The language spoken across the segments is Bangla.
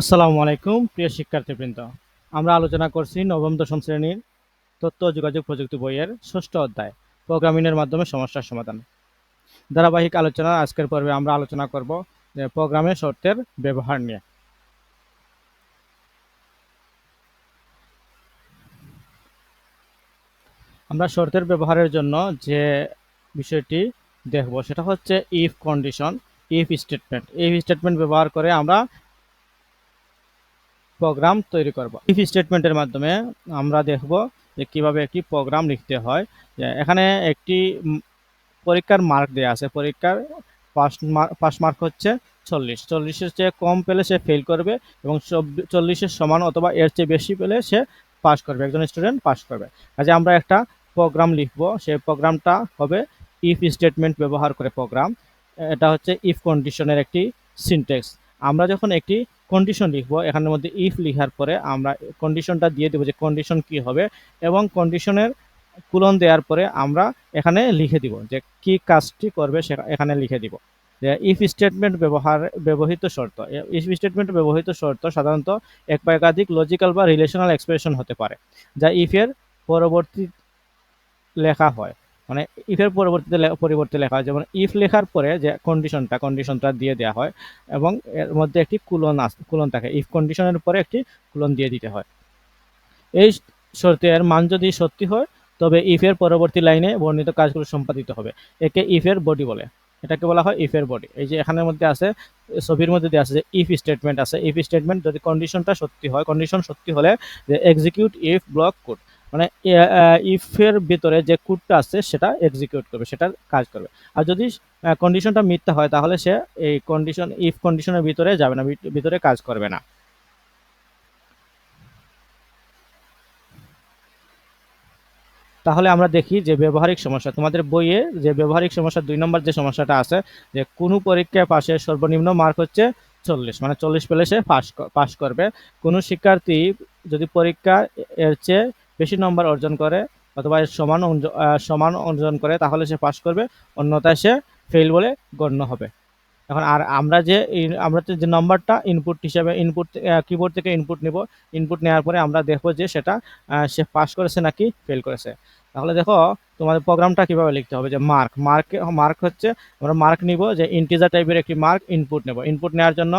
আসসালামু আলাইকুম, প্রিয় শিক্ষার্থীবৃন্দ। আমরা আলোচনা করছি নবম, দশম শ্রেণির তথ্য যোগাযোগ প্রযুক্তি বইয়ের ষষ্ঠ অধ্যায়, প্রোগ্রামিংয়ের মাধ্যমে সমস্যার সমাধান। ধারাবাহিক আলোচনা আজকের পর্বে আমরা আলোচনা করব প্রোগ্রামের শর্তের ব্যবহার নিয়ে। আমরা শর্তের ব্যবহারের জন্য যে বিষয়টি দেখব, সেটা হচ্ছে if condition if statement if statement ব্যবহার করে আমরা প্রোগ্রাম তৈরি করব। ইফ স্টেটমেন্টের মাধ্যমে আমরা দেখব যে কীভাবে একটি প্রোগ্রাম লিখতে হয়। এখানে একটি পরীক্ষার মার্ক দেওয়া আছে। পরীক্ষার পাস মার্ক পাস মার্ক হচ্ছে চল্লিশ। চল্লিশের চেয়ে কম পেলে সে ফেল করবে এবং চল্লিশের সমান অথবা এর চেয়ে বেশি পেলে সে পাস করবে। একজন স্টুডেন্ট পাস করবে। কাজে আমরা একটা প্রোগ্রাম লিখব। সেই প্রোগ্রামটা হবে ইফ স্টেটমেন্ট ব্যবহার করে প্রোগ্রাম এটা হচ্ছে ইফ কন্ডিশনের একটি সিনটেক্স আমরা যখন একটি কন্ডিশন লিখব। এখানের মধ্যে ইফ লিখার পরে আমরা কন্ডিশনটা দিয়ে দেবো যে কন্ডিশন কি হবে এবং কন্ডিশনের কুলন দেওয়ার পরে আমরা এখানে লিখে দিব যে কি কাজটি করবে সে- এখানে লিখে দিব। যে ইফ স্টেটমেন্ট ব্যবহার, ব্যবহৃত শর্ত। ইফ স্টেটমেন্ট ব্যবহৃত শর্ত সাধারণত এক বা একাধিক লজিক্যাল বা রিলেশনাল এক্সপ্রেশন হতে পারে, যা ইফের পরবর্তী লেখা হয়। মানে ইফের পরবর্তীতে পরিবর্তে লেখা হয়, যেমন ইফ লেখার পরে যে কন্ডিশনটা কন্ডিশনটা দিয়ে দেওয়া হয় এবং এর মধ্যে একটি কুলন আস, কুলন থাকে। ইফ কন্ডিশনের পরে একটি কুলন দিয়ে দিতে হয়। এই শর্তের মান যদি সত্যি হয়, তবে ইফের পরবর্তী লাইনে বর্ণিত কাজগুলো সম্পাদিত হবে। একে ইফের বডি বলে। এটাকে বলা হয় ইফের বডি এই যে এখানের মধ্যে আছে, ছবির মধ্যে দেওয়া আছে যে ইফ স্টেটমেন্ট আছে। ইফ স্টেটমেন্ট যদি কন্ডিশনটা সত্যি হয় কন্ডিশন সত্যি হলে যে এক্সিকিউট ইফ ব্লক কোড মানে ইফের ভিতরে যে কোডটা আছে, সেটা এক্সিকিউট করবে, সেটার কাজ করবে। আর যদি কন্ডিশনটা মিথ্যা হয়, তাহলে সে এই কন্ডিশন ইফ কন্ডিশনের ভিতরে যাবে না ভিতরে কাজ করবে না। তাহলে আমরা দেখি যে ব্যবহারিক সমস্যা। তোমাদের বইয়ে যে ব্যবহারিক সমস্যা, দুই নম্বর যে সমস্যাটা আছে, যে কোনো পরীক্ষায় পাশে সর্বনিম্ন মার্ক হচ্ছে চল্লিশ। মানে চল্লিশ পেলে সে পাস পাস করবে। কোনো শিক্ষার্থী যদি পরীক্ষা এর চেয়ে বেশি নম্বর অর্জন করে অথবা সমান সমান অর্জন করে, তাহলে সে পাশ করবে। অন্যথায় সে ফেল বলে গণ্য হবে। এখন আর আমরা যে আমরা যে নম্বরটা ইনপুট হিসাবে ইনপুট কিবোর্ড থেকে ইনপুট নিব ইনপুট নেওয়ার পরে আমরা দেখব যে সেটা সে পাস করেছে নাকি ফেল করেছে। তাহলে দেখো, তোমাদের প্রোগ্রামটা কীভাবে লিখতে হবে? যে মার্ক মার্ক মার্ক হচ্ছে, আমরা মার্ক নিব যে ইন্টিজার টাইপের একটি মার্ক ইনপুট নেব। ইনপুট নেওয়ার জন্য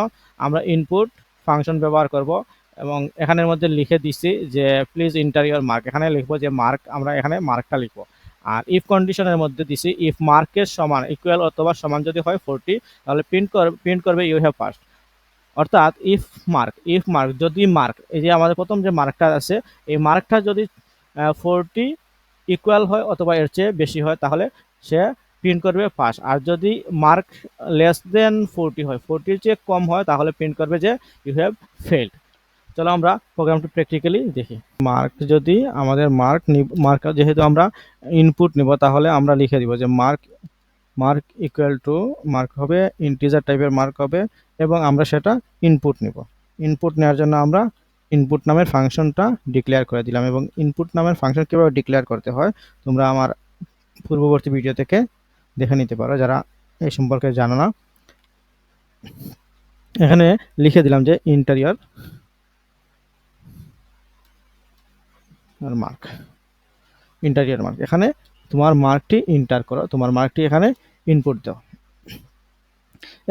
আমরা ইনপুট ফাংশন ব্যবহার করব। এবং এখানের মধ্যে লিখে দিছি যে প্লিজ ইন্টারিয়র মার্ক এখানে লিখব যে মার্ক আমরা এখানে মার্কটা লিখব। আর ইফ কন্ডিশনের মধ্যে দিছি ইফ মার্কের সমান ইকুয়াল অথবা সমান যদি হয় ফোরটি তাহলে প্রিন্ট কর প্রিন্ট করবে ইউ হ্যাভ পাস্ট অর্থাৎ ইফ মার্ক ইফ মার্ক যদি মার্ক এই যে আমাদের প্রথম যে মার্কটা আছে, এই মার্কটা যদি ফোরটি ইকুয়াল হয় অথবা এর চেয়ে বেশি হয়, তাহলে সে প্রিন্ট করবে পাস আর যদি মার্ক লেস দেন ফোরটি হয় ফোরটির চেয়ে কম হয়, তাহলে প্রিন্ট করবে যে ইউ হ্যাভ ফেল্ড চলো আমরা প্রোগ্রামটি প্র্যাকটিক্যালি দেখি। মার্ক যদি আমাদের মার্ক মার্ক যেহেতু আমরা ইনপুট নিব, তাহলে আমরা লিখে দিব যে mark mark equal to mark হবে ইন্টিজার টাইপের মার্ক হবে, এবং আমরা সেটা ইনপুট নিব। ইনপুট নেওয়ার জন্য আমরা ইনপুট নামের ফাংশনটা ডিক্লেয়ার করে দিলাম, এবং ইনপুট নামের ফাংশন কীভাবে ডিক্লেয়ার করতে হয়, তোমরা আমার পূর্ববর্তী ভিডিও থেকে দেখে নিতে পারো, যারা এই সম্পর্কে জানো না। এখানে লিখে দিলাম যে ইন্টারিয়র আর মার্ক ইন্টারিয়র মার্ক এখানে তোমার মার্কটি ইন্টার করো, তোমার মার্কটি এখানে ইনপুট দাও।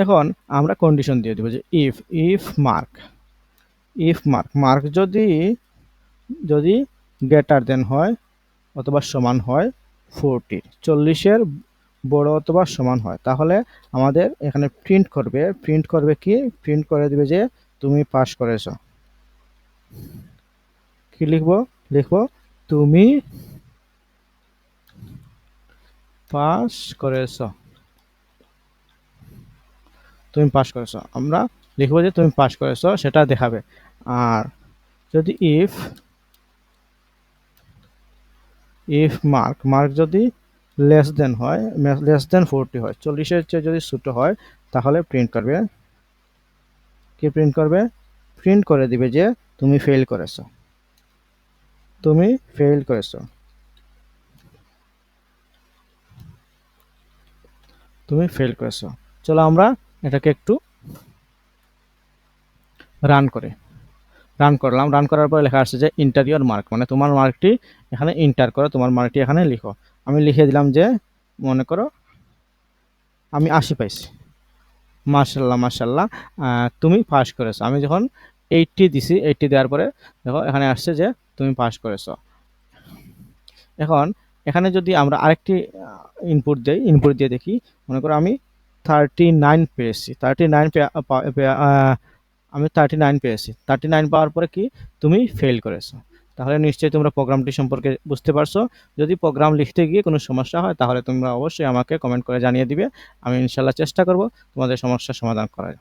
এখন আমরা কন্ডিশন দিয়ে দেবো যে if if mark if mark mark যদি যদি গ্রেটার দেন হয় অথবা সমান হয় ফোরটির চল্লিশের বড় অথবা সমান হয়, তাহলে আমাদের এখানে প্রিন্ট করবে প্রিন্ট করবে কি? প্রিন্ট করে দিবে যে তুমি পাস করেছ। কি লিখব? লিখব তুমি পাস করেছ। তুমি পাস করেছ। আমরা লিখব যে তুমি পাস করেছ, সেটা দেখাবে। আর যদি ইফ ইফ মার্ক মার্ক যদি লেস দেন হয় লেস দেন ফোরটি হয়, চল্লিশের চেয়ে যদি ছোটো হয়, তাহলে প্রিন্ট করবে। কি প্রিন্ট করবে? প্রিন্ট করে দিবে যে তুমি ফেল করেছ। তুমি ফেল করেছ। তুমি ফেল করেছ। চলো আমরা এটাকে একটু রান করে। রান করলাম। রান করার পরে লেখা আসছে যে ইন্টারিয়র মার্ক মানে তোমার মার্কটি এখানে ইন্টার করো, তোমার মার্কটি এখানে লিখো। আমি লিখে দিলাম যে, মনে করো, আমি আশি পাইছি। মার্শাল্লাহ মার্শাল্লাহ তুমি পাস করেছ। আমি যখন এইটটি দিছি এইটটি দেওয়ার পরে দেখো এখানে আসছে যে তুমি পাস করেছ। এখন এখানে যদি আমরা আরেকটি ইনপুট দেই ইনপুট দিয়ে দেখি, মনে করো আমি থার্টি নাইন পেয়েছি থার্টি নাইন আমি থার্টি নাইন পেয়েছি। থার্টি নাইন পাওয়ার পরে কি? তুমি ফেল করেছ। তাহলে নিশ্চয়ই তোমরা প্রোগ্রামটি সম্পর্কে বুঝতে পারছ। যদি প্রোগ্রাম লিখতে গিয়ে কোনো সমস্যা হয়, তাহলে তোমরা অবশ্যই আমাকে কমেন্ট করে জানিয়ে দিবে। আমি ইনশাল্লাহ চেষ্টা করব তোমাদের সমস্যার সমাধান করার।